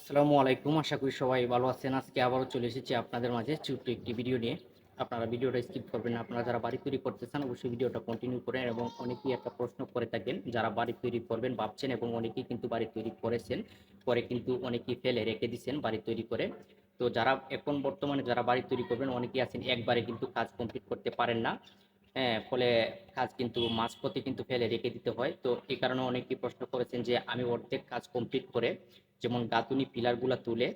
আসসালামু আলাইকুম। আশা করি সবাই ভালো আছেন। আজকে আবারও চলে এসেছি আপনাদের মাঝে ছোট্ট একটি ভিডিও নিয়ে। আপনারা ভিডিওটা স্কিপ করবেন আপনারা যারা বাড়ি তৈরি করতে চান, অবশ্যই ভিডিওটা কন্টিনিউ করেন এবং অনেকেই একটা প্রশ্ন করে থাকেন, যারা বাড়ি তৈরি করবেন ভাবছেন এবং অনেকেই কিন্তু বাড়ি তৈরি করেছেন, পরে কিন্তু অনেকেই ফেলে রেখে দিচ্ছেন বাড়ি তৈরি করে। তো যারা এখন বর্তমানে যারা বাড়ি তৈরি করবেন, অনেকেই আছেন, একবারে কিন্তু কাজ কমপ্লিট করতে পারেন না। হ্যাঁ ফলে কাজ কিন্তু মাঝপথে কিন্তু ফেলে রেখে দিতে হয়। তো এই কারণে অনেকেই প্রশ্ন করেছেন যে, আমি অর্ধেক কাজ কমপ্লিট করে যেমন গাঁথুনি পিলারগুলা তুলে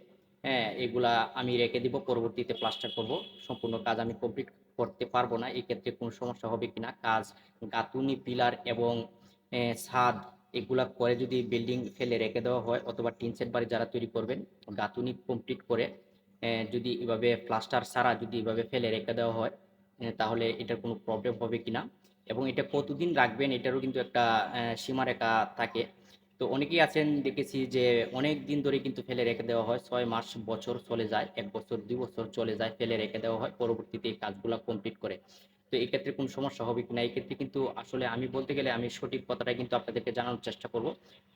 হ্যাঁ এগুলা আমি রেখে দিব, পরবর্তীতে প্লাস্টার করব, সম্পূর্ণ কাজ আমি কমপ্লিট করতে পারব না এই ক্ষেত্রে কোনো সমস্যা হবে কিনা? কাজ, গাঁথুনি পিলার এবং ছাদ, এগুলা করে যদি বিল্ডিং ফেলে রেখে দেওয়া হয় অথবা টিন সেট বাড়ি যারা তৈরি করবেন, গাঁথুনি কমপ্লিট করে যদি এভাবে প্লাস্টার সারা যদি এভাবে ফেলে রেখে দেওয়া হয় তাহলে এটার কোনো প্রবলেম হবে কিনা? এবং এটা কতদিন রাখবেন? এটারও কিন্তু একটা সীমারেখা থাকে। তো অনেকেই আছেন, দেখেছি যে অনেক দিন ধরে কিন্তু ফেলে রেখে দেওয়া হয়। ছয় মাস, বছর চলে যায়, এক বছর, দুই বছর চলে যায় ফেলে রেখে দেওয়া হয় পরবর্তীতে এই কাজগুলো কমপ্লিট করে। তো এই ক্ষেত্রে কোনো সমস্যা হবে কিনা? এই ক্ষেত্রে কিন্তু আসলে আমি বলতে গেলে আমি সঠিক কথাটা কিন্তু আপনাদেরকে জানানোর চেষ্টা করব।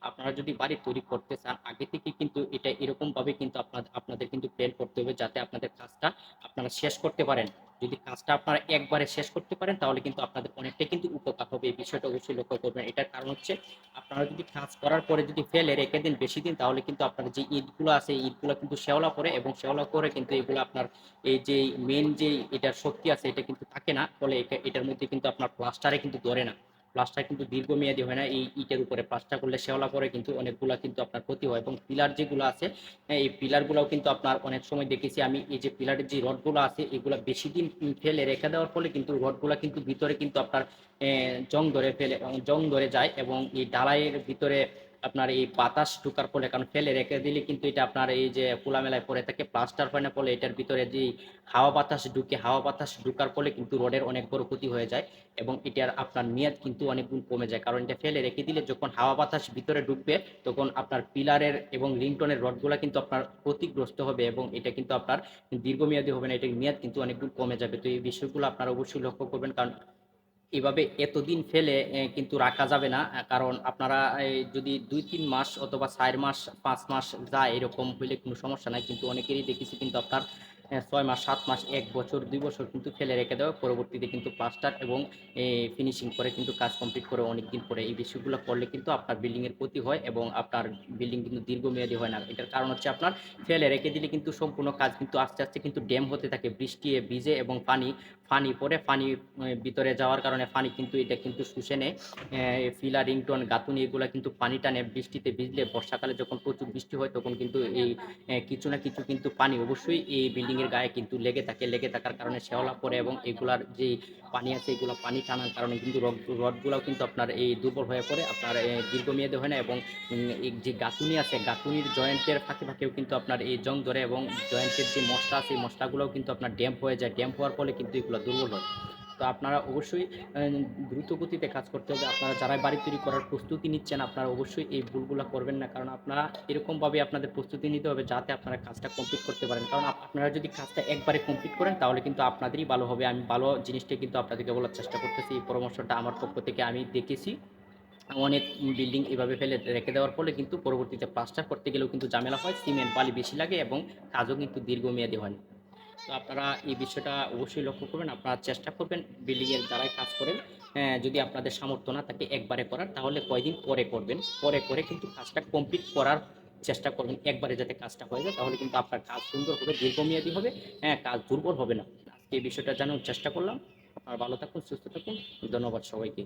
আপনারা যদি বাড়ি তৈরি করতে চান, আগে থেকে কিন্তু এটা এরকমভাবে কিন্তু আপনাদের আপনাদের কিন্তু প্ল্যান করতে হবে যাতে আপনাদের কাজটা আপনারা শেষ করতে পারেন। যদি কাজটা আপনারা একবারে শেষ করতে পারেন, তাহলে কিন্তু আপনাদের অনেকটাই কিন্তু উপকার হবে। এই বিষয়টা অবশ্যই লক্ষ্য করবেন। এটার কারণ হচ্ছে, আপনারা যদি কাজ করার পরে যদি ফেলে রেখে দিন বেশি দিন, তাহলে কিন্তু আপনার যে ঈদগুলো আছে ইটগুলো কিন্তু শেওলা করে এবং শেওলা করে কিন্তু এগুলো আপনার এই যে মেন যে এটার শক্তি আছে, এটা কিন্তু থাকে না। ফলে এটা- এটার মধ্যে কিন্তু আপনার প্লাস্টারে কিন্তু ধরে না। প্লাস্টার কিন্তু দীর্ঘমেয়াদী হয় না, এই ইটের উপরে প্লাস্টার করলে শেওলা পরে কিন্তু অনেকগুলো কিন্তু আপনার ক্ষতি হয় এবং পিলার যেগুলো আছে, এই পিলারগুলোও কিন্তু আপনার অনেক সময় দেখেছি আমি, এই যে পিলারের যে রডগুলো আছে, এগুলো বেশি দিন ফেলে রেখে দেওয়ার ফলে কিন্তু রডগুলো কিন্তু ভিতরে কিন্তু আপনার জং ধরে ফেলে, জং ধরে যায় এবং এই ডালাইয়ের ভিতরে আপনার এই বাতাস ঢুকার ফলে, কারণ ফেলে রেখে দিলে কিন্তু এটা আপনার এই যে খোলামেলায় পড়ে থাকে, প্লাস্টার না ফলে এটার ভিতরে যে হাওয়া বাতাস ঢুকে, হাওয়া বাতাস ঢুকার ফলে কিন্তু রডের অনেক বড় ক্ষতি হয়ে যায় এবং এটার আপনার মেয়াদ কিন্তু অনেক গুণ কমে যায়। কারণ এটা ফেলে রেখে দিলে যখন হাওয়া বাতাস ভিতরে ঢুকবে, তখন আপনার পিলারের এবং লিংটনের রডগুলো কিন্তু আপনার ক্ষতিগ্রস্ত হবে এবং এটা কিন্তু আপনার দীর্ঘমেয়াদী হবে না, এটার মেয়াদ কিন্তু অনেক গুণ কমে যাবে। তো এই বিষয়গুলো আপনারা অবশ্যই লক্ষ্য করবেন, কারণ এভাবে এতদিন ফেলে কিন্তু রাখা যাবে না। কারণ আপনারা যদি দুই তিন মাস অথবা চার মাস, পাঁচ মাস যায় এরকম হইলে কোনো সমস্যা নাই। কিন্তু অনেকেরই দেখেছি কিন্তু আপনার ছয় মাস, সাত মাস, এক বছর, দুই বছর কিন্তু ফেলে রেখে দেওয়া। পরবর্তীতে কিন্তু প্লাস্টার এবং ফিনিশিং করে কিন্তু কাজ কমপ্লিট করে অনেক দিন পরে এই বিষয়গুলো করলে কিন্তু আপনার বিল্ডিংয়ের ক্ষতি হয় এবং আপনার বিল্ডিং কিন্তু দীর্ঘমেয়াদী হয় না। এটার কারণ হচ্ছে আপনার ফেলে রেখে দিলে কিন্তু সম্পূর্ণ কাজ কিন্তু আস্তে আস্তে কিন্তু ড্যাম হতে থাকে। বৃষ্টি, ভিজে এবং পানি ফানি পরে, ফানি ভিতরে যাওয়ার কারণে পানি কিন্তু এটা কিন্তু শুষে নেয়। ফিলা রিংটন গাতুনি এগুলো কিন্তু পানি টানে, বৃষ্টিতে ভিজলে বর্ষাকালে যখন প্রচুর বৃষ্টি হয় তখন কিন্তু এই কিছু না কিছু কিন্তু পানি অবশ্যই এই বিল্ডিংয়ের গায়ে কিন্তু লেগে থাকে, লেগে থাকার কারণে শেওলা পড়ে এবং এগুলার যে পানি আছে এগুলো পানি টানার কারণে কিন্তু রডগুলোও কিন্তু আপনার এই দুর্বল হয়ে পড়ে, আপনার দীর্ঘমেয়াদী হয় না এবং যে গাঁথুনি আছে, গাঁথুনির জয়েন্টের ফাঁকে ফাঁকেও কিন্তু আপনার এই জং ধরে এবং জয়েন্টের যে মশলা আছে, এই মশলাগুলোও কিন্তু আপনার ড্যাম্প হয়ে যায়। ড্যাম্প হওয়ার ফলে কিন্তু এগুলো দুর্বল হয়। তো আপনারা অবশ্যই দ্রুত গতিতে কাজ করতে হবে। আপনারা যারা বাড়ি তৈরি করার প্রস্তুতি নিচ্ছেন, আপনারা অবশ্যই এই ভুলগুলো করবেন না। কারণ আপনারা এরকমভাবে আপনাদের প্রস্তুতি নিতে হবে যাতে আপনারা কাজটা কমপ্লিট করতে পারেন। কারণ আপনারা যদি কাজটা একবারে কমপ্লিট করেন, তাহলে কিন্তু আপনাদেরই ভালো হবে। আমি ভালো জিনিসটা কিন্তু আপনাদেরকে বলার চেষ্টা করতেছি। এই পরামর্শটা আমার পক্ষ থেকে আমি দেখেছি। অনেক বিল্ডিং এভাবে ফেলে রেখে দেওয়ার ফলে কিন্তু পরবর্তীতে প্লাস্টার করতে গেলেও কিন্তু ঝামেলা হয়, সিমেন্ট বালি বেশি লাগে এবং কাজও কিন্তু দীর্ঘমেয়াদী হয় তো আপনারা এই বিষয়টা অবশ্যই লক্ষ্য করবেন। আপনারা চেষ্টা করবেন বিল্ডিংয়ের দ্বারাই কাজ করেন। হ্যাঁ, যদি আপনাদের সামর্থ্য না থাকে একবারে করার তাহলে কয়দিন পরে করবেন। পরে করে কিন্তু কাজটা কমপ্লিট করার চেষ্টা করবেন একবারে যাতে কাজটা হয়ে যায় তাহলে কিন্তু আপনার কাজ সুন্দর হবে দীর্ঘমেয়াদী হবে। হ্যাঁ কাজ দুর্বল হবে না। আজকে এই বিষয়টা জানার চেষ্টা করলাম। আপনারা ভালো থাকুন সুস্থ থাকুন। ধন্যবাদ সবাইকে।